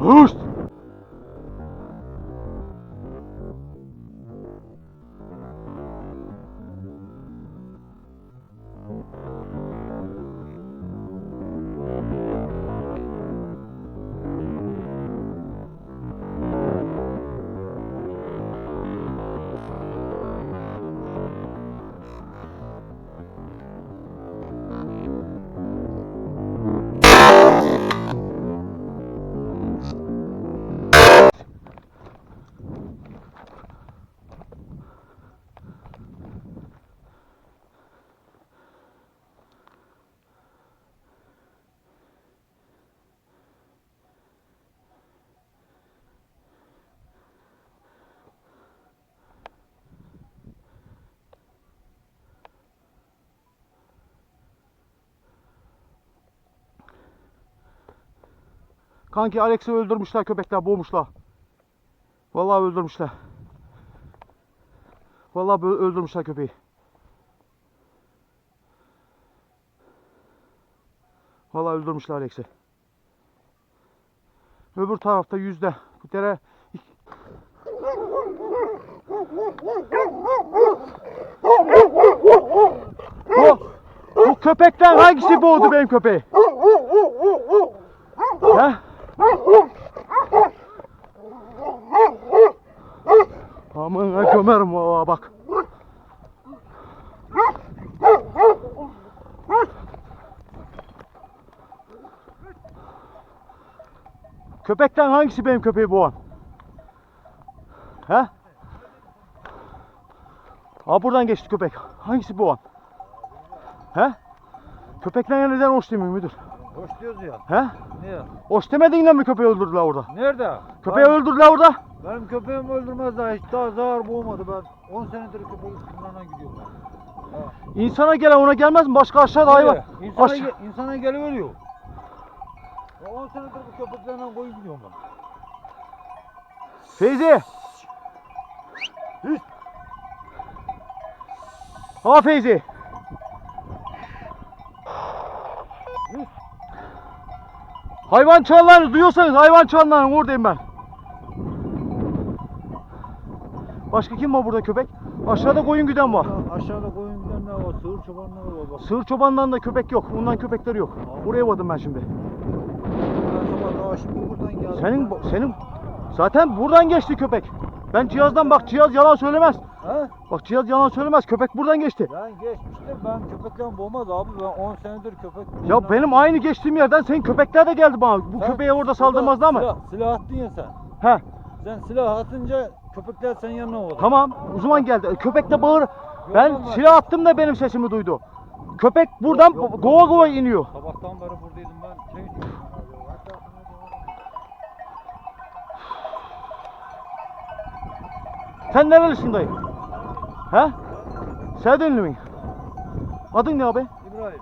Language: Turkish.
¡Ust! Kanki Alex'i öldürmüşler köpekler boğmuşlar. Vallahi öldürmüşler. Vallahi öldürmüşler köpeği. Vallahi öldürmüşler Alex'i. Öbür tarafta yüzde. Bu dere Bu, bu köpekten hangisi boğdu benim köpeği? He? Aman ha gömerim valla bak. Köpekten hangisi benim köpeği boğan? He? Aa buradan geçti köpek. Hangisi boğan? He? Köpekten neden hoş demiyor müdür? Hoş diyoruz ya. He? Niye? Hoş demediğinden mi köpeği öldürdüler orada? Nerede? Köpeği öldürdüler orada. Benim köpeğimi öldürmez daha hiç daha zarar boğmadı ben. 10 senedir köpeğin üstünden gidiyorum ben. Ha. İnsana gelen ona gelmez mi? Başka aşağıda hayvan. İnsana, Aşağı- ge- insana geliveriyor. Ya 10 senedir bu köpeklerle koyun gidiyorum ben. Feyzi. Ha Feyzi. Hayvan çağlarını duyuyorsanız hayvan çağlarını oradayım ben. Başka kim var burada köpek? Aşağıda koyun güden var. Aşağıda koyun gidenler var, sığır çobanlar var bak. Sığır çobandan da köpek yok. Ondan köpekleri yok. Buraya vardım ben şimdi. Ben şimdi buradan geldim. Senin senin zaten buradan geçti köpek. Ben cihazdan bak cihaz yalan söylemez. He? Bak cihaz yalan söylemez. Köpek buradan geçti. Ben geçmiştim ben köpekten boğmaz abi ben 10 senedir köpek. Ya benim aynı geçtiğim yerden senin köpekler de geldi bana. Bu Sen köpeğe orada burada saldırmazlar mı? Silah, silah attın ya sen. He. Sen silah atınca köpekler senin yanına oldu. Tamam. O zaman geldi. Köpek de bağır. Ben Yok ama- silah attım da benim sesimi duydu. Köpek buradan Yok. gova gova iniyor. Sabahtan beri buradaydım ben. Şey. Sen nerelisin dayı? He? Serdinli mi? Adın ne abi? İbrahim.